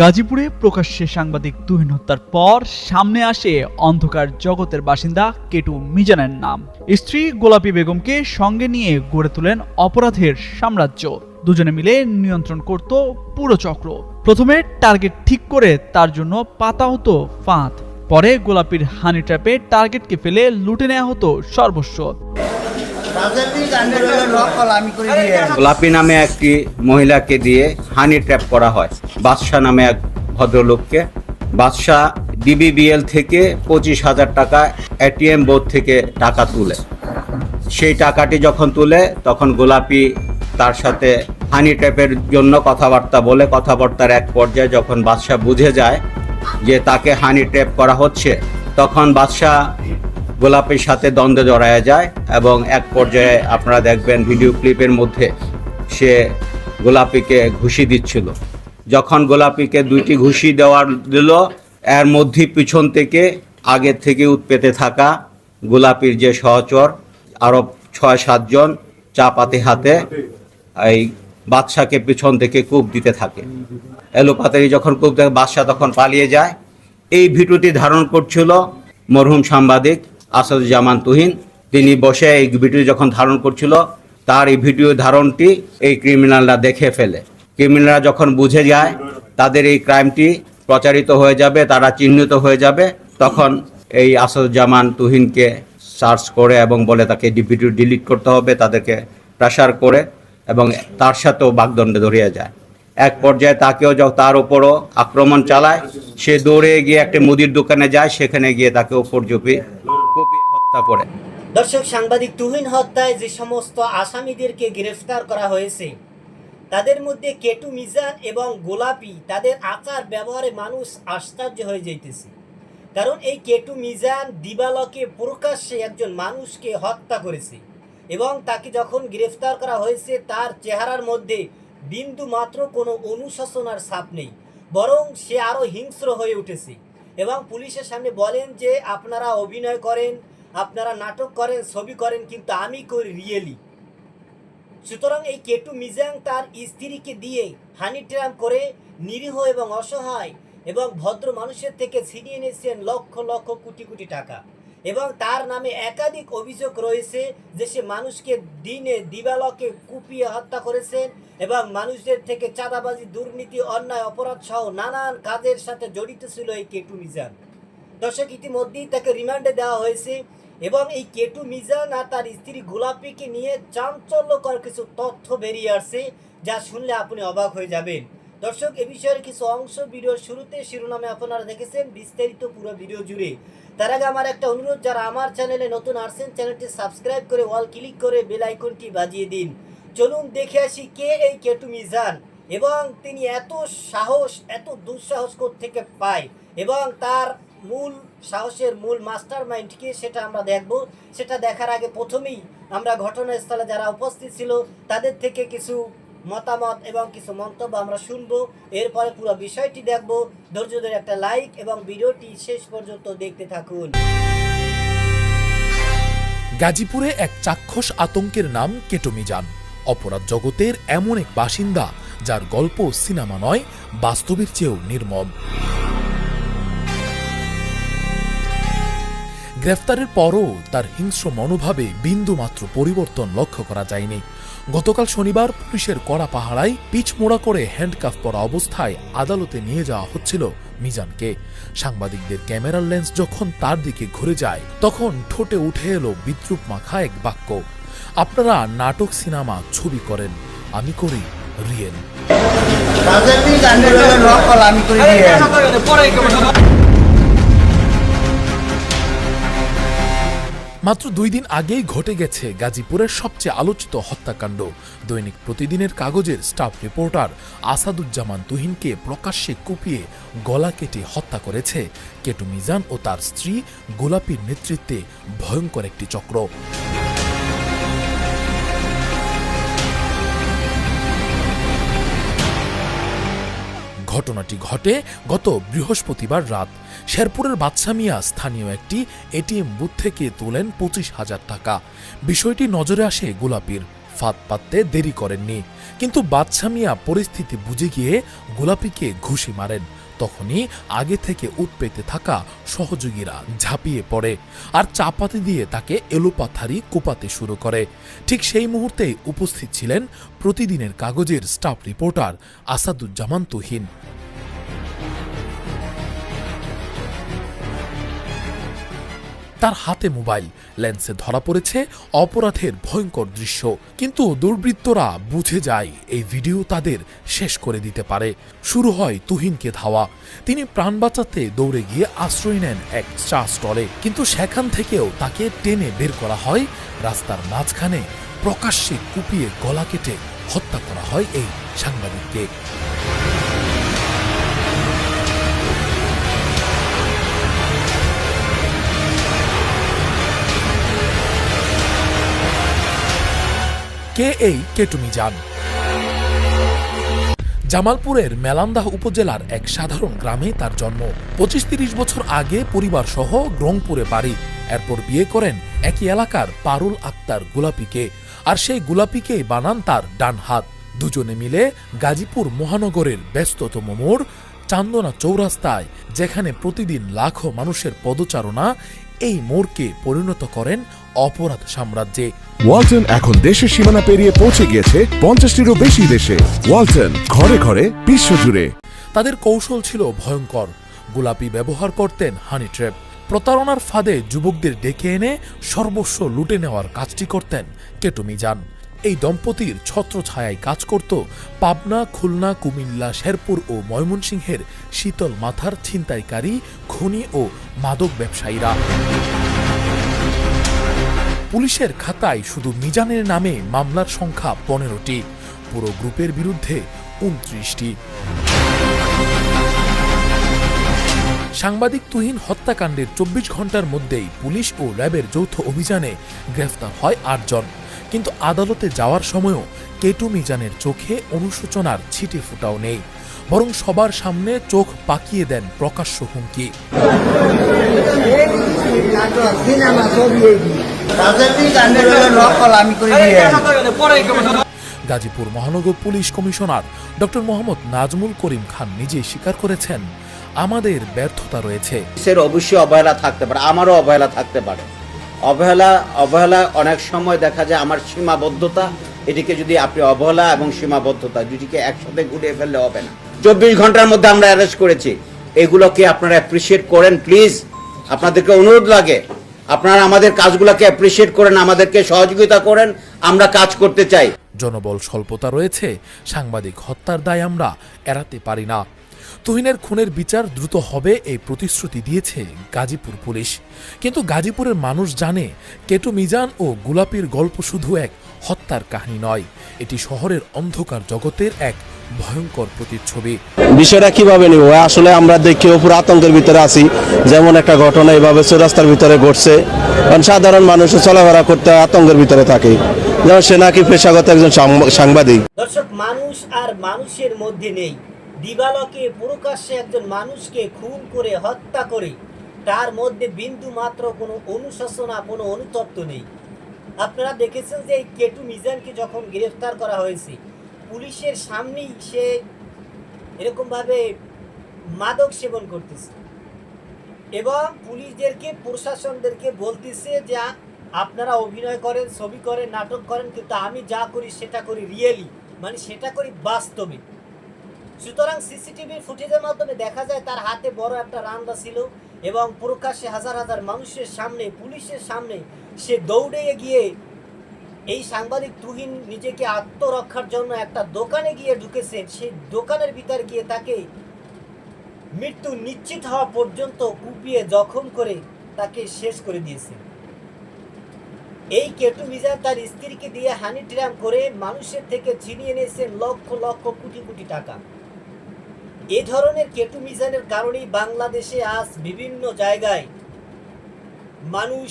গাজীপুরে প্রকাশ্যে সাংবাদিক তুহিন হত্যার পর সামনে আসে অন্ধকার জগতের বাসিন্দা কেটু মিজানের নাম। স্ত্রী গোলাপী বেগমকে সঙ্গে নিয়ে গড়ে তোলেন অপরাধের সাম্রাজ্য। দুজনে মিলে নিয়ন্ত্রণ করত পুরো চক্র। প্রথমে টার্গেট ঠিক করে তার জন্য পাতা হতো ফাঁদ। পরে গোলাপির হানি ট্র্যাপে টার্গেটকে ফেলে লুটে নেওয়া হতো সর্বস্ব। গোলাপি নামে একটি মহিলাকে দিয়ে হানি ট্র্যাপ করা হয়। বাদশাহ নামে এক ভদ্রলোককে। বাদশাহ ডিবিবিএল থেকে পঁচিশ হাজার টাকা এটিএম বোর্ড থেকে টাকা তুলে। সেই টাকাটি যখন তুলে, তখন গোলাপি তার সাথে হানি ট্র্যাপের জন্য কথাবার্তা বলে। কথাবার্তার এক পর্যায়ে যখন বাদশাহ বুঝে যায় যে তাকে হানি ট্র্যাপ করা হচ্ছে, তখন বাদশাহ গোলাপের সাথে দ্বন্দ্বে জড়ায় যায় এবং এক পর্যায়ে আপনারা দেখবেন ভিডিও ক্লিপের মধ্যে সে গোলাপিকে ঘুষি দিচ্ছিল। যখন গোলাপিকে দুইটি ঘুষি দেওয়ার দিল, এর মধ্যে পিছন থেকে আগের থেকে উৎপেতে থাকা গোলাপির যে সহচর, আরও ছয় সাতজন চা পাতি হাতে এই বাদশাকে পিছন থেকে কূপ দিতে থাকে। এলোপাতারি যখন কূপ দেখে বাদশাহ তখন পালিয়ে যায়। এই ভিডিওটি ধারণ করছিল মরহুম সাংবাদিক আসাদুজ্জামান তুহিন, তিনি বসে এই ভিডিও যখন ধারণ করছিল, তার এই ভিডিও ধারণটি এই ক্রিমিনালরা দেখে ফেলে। ক্রিমিনালরা যখন বুঝে যায়, তাদের এই ক্রাইমটি প্রচারিত হয়ে যাবে, তারা চিহ্নিত হয়ে যাবে, তখন এই আসাদুজ্জামান তুহিনকে সার্চ করে এবং বলে তাকে ভিডিও ডিলিট করতে হবে, তাদেরকে প্রেশার করে এবং তার সাথেও বাগদণ্ডে ধরিয়ে যায়। এক পর্যায়ে তাকেও তার উপরও আক্রমণ চালায়, সে দৌড়ে গিয়ে একটা মুদির দোকানে যায়, সেখানে গিয়ে তাকে উপর জুপি হত্যা করে। দর্শক, সাংবাদিক তুহিন হত্যায় যে সমস্ত আসামিদেরকে গ্রেফতার করা হয়েছে, তাদের মধ্যে কেটু মিজান এবং গোলাপি তাদের আচার ব্যবহারে মানুষ আশ্চর্য হয়ে যাইতেছে। কারণ এই কেটু মিজান দিবালকে প্রকাশ্যে একজন মানুষকে হত্যা করেছে এবং তাকে যখন গ্রেফতার করা হয়েছে, তার চেহারার মধ্যে বিন্দু মাত্র কোনো অনুশাসনার ছাপ নেই, বরং সে আরও হিংস্র হয়ে উঠেছে এবং পুলিশের সামনে বলেন যে, আপনারা অভিনয় করেন আপনারা নাটক করেন, ছবি করেন, কিন্তু আমি করি রিয়েলি। সুতরাং এই কেটু মিজাং তার স্ত্রীকে দিয়ে হানি ট্রাম করে নিরীহ এবং অসহায় এবং ভদ্র মানুষের থেকে ছিনিয়ে নিয়েছেন লক্ষ লক্ষ কোটি কোটি টাকা। এবং তার নামে একাধিক অভিযোগ রয়েছে যে সে মানুষকে দিনে দিবালকে কুপিয়ে হত্যা করেছেন এবং মানুষদের থেকে চাঁদাবাজি, দুর্নীতি, অন্যায়, অপরাধ সহ নানান কাজের সাথে জড়িত ছিল এই কেটু মিজান দর্শক, ইতিমধ্যেই তাকে রিমান্ডে দেওয়া হয়েছে। এবং এই কেটু মিজান আর তার স্ত্রী গোলাপিকে নিয়ে চাঞ্চল্যকর কিছু তথ্য বেরিয়ে আসছে, যা শুনলে আপনি অবাক হয়ে যাবেন। দর্শক, এ বিষয়ের কিছু অংশ ভিডিওর শুরুতে শিরোনামে আপনারা দেখেছেন, বিস্তারিত পুরো ভিডিও জুড়ে। তার আগে আমার একটা অনুরোধ, যারা আমার চ্যানেলে নতুন আসছেন, চ্যানেলটি সাবস্ক্রাইব করে ওয়াল ক্লিক করে বেল আইকনটি বাজিয়ে দিন। চলুন দেখে আসি কে এই কেটু মিজান এবং তিনি এত সাহস, এত দুঃসাহস থেকে পায় এবং তার মূল সাহসের মূল মাস্টার মাইন্ড কি সেটা আমরা দেখব। সেটা দেখার আগে প্রথমেই আমরা ঘটনাস্থলে যারা উপস্থিত ছিল, তাদের থেকে কিছু মতামত এবং কিছু মন্তব্য আমরা শুনব। এরপরে পুরো বিষয়টি দেখব। ধৈর্য ধরে একটা লাইক এবং ভিডিওটি শেষ পর্যন্ত দেখতে থাকুন। গাজীপুরে এক চাক্ষুষ আতঙ্কের নাম কেটোমিজান। অপরাধ জগতের এমন এক বাসিন্দা, যার গল্প সিনেমা নয়, বাস্তবের চেয়েও নির্মম। গ্রেফতারের পরও তার হিংস্র মনোভাবে বিন্দুমাত্র পরিবর্তন লক্ষ্য করা যায়নি। গতকাল শনিবার পুলিশের কড়া পাহারায় পিচ মোড়া করে হ্যান্ডকাফ পরা অবস্থায় আদালতে নিয়ে যাওয়া হচ্ছিল মিজানকে। সাংবাদিকদের ক্যামেরার লেন্স যখন তার দিকে ঘুরে যায় তখন ঠোঁটে উঠে এলো বিদ্রুপ মাখা এক বাক্য আপনারা নাটক সিনেমা ছবি করেন আমি করি রিয়েল। মাত্র দুই দিন আগেই ঘটে গেছে গাজীপুরের সবচেয়ে আলোচিত হত্যাকাণ্ড। দৈনিক প্রতিদিনের কাগজের স্টাফ রিপোর্টার আসাদুজ্জামান তুহিনকে প্রকাশ্যে কুপিয়ে গলা কেটে হত্যা করেছে। কেটু মিজান ও তার স্ত্রী গোলাপির নেতৃত্বে ভয়ঙ্কর একটি চক্র। ঘটনাটি ঘটে গত বৃহস্পতিবার রাত। শেরপুরের বাদশা মিয়া স্থানীয় একটি এটিএম বুথ থেকে তোলেন পঁচিশ হাজার টাকা। বিষয়টি নজরে আসে গোলাপির। ফাঁদ পাততে দেরি করেননি। কিন্তু বাদশা মিয়া পরিস্থিতি বুঝে গিয়ে গোলাপিকে ঘুষি মারেন। তখনই আগে থেকে উৎপেতে থাকা সহযোগীরা ঝাঁপিয়ে পড়ে আর চাপাতি দিয়ে তাকে এলোপাথারি কোপাতে শুরু করে। ঠিক সেই মুহূর্তেই উপস্থিত ছিলেন প্রতিদিনের কাগজের স্টাফ রিপোর্টার আসাদুজ্জামান তুহিন। তার হাতে মোবাইল। লেন্সে ধরা পড়েছে অপরাধের ভয়ঙ্কর দৃশ্য। কিন্তু দুর্বৃত্তরা বুঝে যায় এই ভিডিও তাদের শেষ করে দিতে পারে। শুরু হয় তুহিনকে ধাওয়া। তিনি প্রাণ বাঁচাতে দৌড়ে গিয়ে আশ্রয় নেন এক চা স্টলে। কিন্তু সেখান থেকেও তাকে টেনে বের করা হয়। রাস্তার মাঝখানে প্রকাশ্যে কুপিয়ে গলা কেটে হত্যা করা হয় এই সাংবাদিককে। কে এই কেটুমি যান জামালপুরের মেলান্দাহ উপজেলার এক সাধারণ গ্রামে তার জন্ম। পঁচিশ তিরিশ বছর আগে পরিবার সহ রংপুরে বাড়ি। এরপর বিয়ে করেন একই এলাকার পারুল আক্তার গোলাপিকে। আর সেই গোলাপিকেই বানান তার ডান হাত। দুজনে মিলে গাজীপুর মহানগরের ব্যস্ততম মোড় চান্দনা চৌরাস্তায়, যেখানে প্রতিদিন লাখো মানুষের পদচারণা এই মোড়কে পরিণত করেন অপরাধ সাম্রাজ্যে। ওয়ালটন এখন দেশের সীমানা পেরিয়ে পৌঁছে গিয়েছে পঞ্চাশটিরও বেশি দেশে। ওয়ালটন ঘরে ঘরে বিশ্বজুড়ে। তাদের কৌশল ছিল ভয়ঙ্কর। গোলাপি ব্যবহার করতেন হানি ট্র্যাপ প্রতারণার ফাঁদে যুবকদের ডেকে এনে সর্বস্ব লুটে নেওয়ার কাজটি করতেন কেটুমি যান এই দম্পতির ছত্রছায়ায় কাজ করত পাবনা খুলনা কুমিল্লা শেরপুর ও ময়মনসিংহের শীতল মাথার ছিনতাইকারী খনি ও মাদক ব্যবসায়ীরা। পুলিশের খাতায় শুধু মিজানের নামে মামলার সংখ্যা পনেরোটি। পুরো গ্রুপের বিরুদ্ধে উনত্রিশটি। সাংবাদিক তুহিন হত্যাকাণ্ডের চব্বিশ ঘণ্টার মধ্যেই পুলিশ ও র্যাবের যৌথ অভিযানে গ্রেফতার হয় আটজন। কিন্তু আদালতে যাওয়ার সময়ও কেটু মিজানের চোখে অনুশোচনার ছিটে ফুটাও নেই। বরং সবার সামনে চোখ পাকিয়ে দেন প্রকাশ্য হুমকি। গাজীপুর মহানগর police commissioner doctor Mohammad Najmul Karim Khan নিজেই স্বীকার করেছেন, আমাদের ব্যর্থতা রয়েছে। পুলিশের অবশ্যই অবহেলা থাকতে পারে, আমারও অবহেলা থাকতে পারে। অবহেলা অবহেলা অনেক সময় দেখা যায় আমার সীমাবদ্ধতা এটিকে যদি আপনি অবহেলা এবং সীমাবদ্ধতা দুটিকে একসাথে ঘুরিয়ে ফেললে হবে না। চব্বিশ ঘণ্টার মধ্যে আমরা অ্যারেস্ট করেছি। এগুলোকে আপনারা অ্যাপ্রিসিয়েট করেন প্লিজ আপনাদেরকে অনুরোধ লাগে, আপনারা আমাদের কাজগুলোকে অ্যাপ্রিসিয়েট করেন, আমাদেরকে সহযোগিতা করেন, আমরা কাজ করতে চাই। জনবল স্বল্পতা রয়েছে, সাংবাদিক হত্যার দায় আমরা এড়াতে পারি না। তুহিনের খুনের বিচার দ্রুত হবে এই প্রতিশ্রুতি দিয়েছে গাজীপুর পুলিশ। কিন্তু গাজীপুরের মানুষ জানে কেটু মিজান ও গোলাপির গল্প শুধু এক হত্যার কাহিনী নয়। এটি শহরের অন্ধকার জগতের এক ভয়ঙ্কর প্রতিচ্ছবি। বিষয়টা কীভাবে নিব? আসলে আমরা দেখি পুরো আতঙ্কের ভিতরে আছি। যেমন একটা ঘটনা এভাবে চৌরাস্তার ভিতরে ঘটছে। কারণ সাধারণ মানুষ চলাফেরা করতে আতঙ্কের ভিতরে থাকে। যেমন সে নাকি পেশাগত একজন সাংবাদিক। দর্শক মানুষ আর মানুষের মধ্যে নেই। দিবালকে প্রকাশ্যে একজন মানুষকে খুন করে হত্যা করে। তার মধ্যে বিন্দু মাত্র কোনো অনুশাসনা কোনো অনুতপ্ত নেই। আপনারা দেখেছেন যে এই কেটু মিজানকে যখন গ্রেফতার করা হয়েছে, পুলিশের সামনেই সে এরকমভাবে মাদক সেবন করতেছে। এবং পুলিশদেরকে, প্রশাসনদেরকে বলতেছে যে, আপনারা অভিনয় করেন, ছবি করেন, নাটক করেন, কিন্তু আমি যা করি সেটা করি রিয়েলি মানে সেটা করি বাস্তবে। সুতরাং সিসিটিভির ফুটেজের মাধ্যমে দেখা যায় তার হাতে বড় একটা রান্দা ছিল এবং প্রকাশ্যে হাজার হাজার মানুষের সামনে, পুলিশের সামনে সে দৌড়ে গিয়ে এই সাংবাদিক তুহিন নিজেকে আত্মরক্ষার জন্য একটা দোকানে গিয়ে ঢুকেছেন সেই দোকানের ভিতর গিয়ে তাকে মৃত্যু নিশ্চিত হওয়া পর্যন্ত কুপিয়ে জখম করে তাকে শেষ করে দিয়েছে। এই কেটু মিজান তার স্ত্রীকে দিয়ে হানি ট্রাম করে মানুষের থেকে ছিনিয়ে নিয়েছেন লক্ষ লক্ষ কোটি কোটি টাকা। এ ধরনের কেটু মিজানের কারণেই বাংলাদেশে আজ বিভিন্ন জায়গায় মানুষ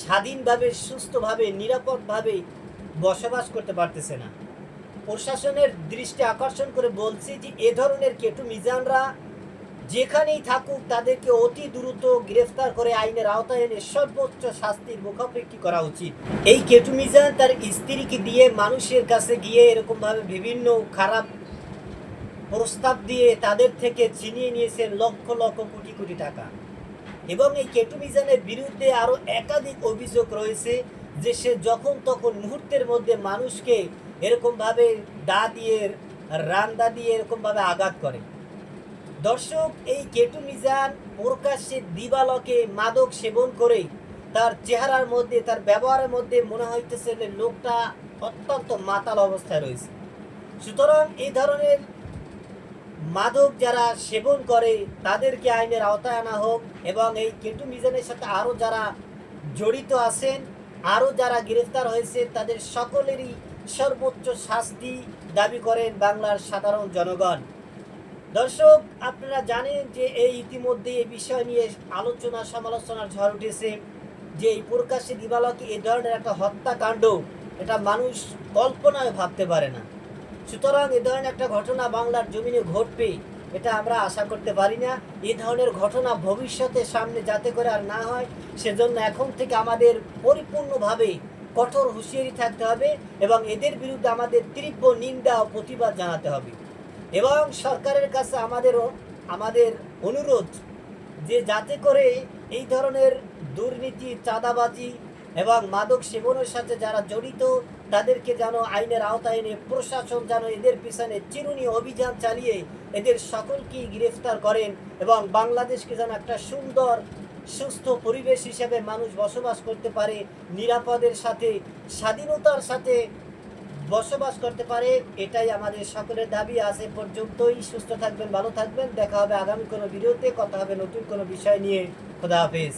স্বাধীনভাবে, সুস্থভাবে, নিরাপদভাবে বসবাস করতে পারতেছে না। প্রশাসনের দৃষ্টি আকর্ষণ করে বলছি যে, এ ধরনের কেটু মিজানরা যেখানেই থাকুক, তাদেরকে অতি দ্রুত গ্রেফতার করে আইনের আওতায় এনে সর্বোচ্চ শাস্তির মুখাপেক্ষি করা উচিত। এই কেটু মিজান তার স্ত্রীকে দিয়ে মানুষের কাছে গিয়ে এরকমভাবে বিভিন্ন খারাপ প্রস্তাব দিয়ে তাদের থেকে ছিনিয়ে নিয়েছেন লক্ষ লক্ষ কোটি কোটি টাকা। এবং এই কেটু মিজানের বিরুদ্ধে আরও একাধিক অভিযোগ রয়েছে যে সে যখন তখন মুহূর্তের মধ্যে মানুষকে এরকমভাবে দা দিয়ে রান্দা দিয়ে এরকমভাবে আঘাত করে। দর্শক, এই কেটু মিজান প্রকাশ্যে দিবালকে মাদক সেবন করে তার চেহারার মধ্যে, তার ব্যবহারের মধ্যে মনে হইতেছে যে লোকটা অত্যন্ত মাতাল অবস্থায় রয়েছে। সুতরাং এই ধরনের মাদক যারা সেবন করে, তাদেরকে আইনের আওতায় আনা হোক এবং এই কেটু মিজানের সাথে আরও যারা জড়িত আছেন আরও যারা গ্রেফতার হয়েছে, তাদের সকলেরই সর্বোচ্চ শাস্তি দাবি করেন বাংলার সাধারণ জনগণ। দর্শক, আপনারা জানেন যে এই ইতিমধ্যে এই বিষয় নিয়ে আলোচনা, সমালোচনার ঝড় উঠেছে যে এই প্রকাশ্যে দিবালকে এই ধরনের একটা হত্যাকাণ্ড, এটা মানুষ কল্পনায় ভাবতে পারে না। সুতরাং এ ধরনের একটা ঘটনা বাংলার জমিনে ঘটবে, এটা আমরা আশা করতে পারি না। এই ধরনের ঘটনা ভবিষ্যতে সামনে যাতে করে আর না হয়, সেজন্য এখন থেকে আমাদের পরিপূর্ণভাবে কঠোর হুঁশিয়ারি থাকতে হবে এবং এদের বিরুদ্ধে আমাদের তীব্র নিন্দা ও প্রতিবাদ জানাতে হবে। এবং সরকারের কাছে আমাদেরও, আমাদের অনুরোধ যে যাতে করে এই ধরনের দুর্নীতি, চাঁদাবাজি এবং মাদক সেবনের সাথে যারা জড়িত তাদেরকে যেন আইনের আওতায় এনে প্রশাসন যেন এদের পিছনে চিরুনি অভিযান চালিয়ে এদের সকলকেই গ্রেফতার করেন এবং বাংলাদেশকে যেন একটা সুন্দর, সুস্থ পরিবেশ হিসেবে মানুষ বসবাস করতে পারে, নিরাপদের সাথে, স্বাধীনতার সাথে বসবাস করতে পারে, এটাই আমাদের সকলের দাবি। এ পর্যন্তই। সুস্থ থাকবেন, ভালো থাকবেন। দেখা হবে আগামী কোনো ভিডিওতে। কথা হবে নতুন কোনো বিষয় নিয়ে। খোদা হাফেজ।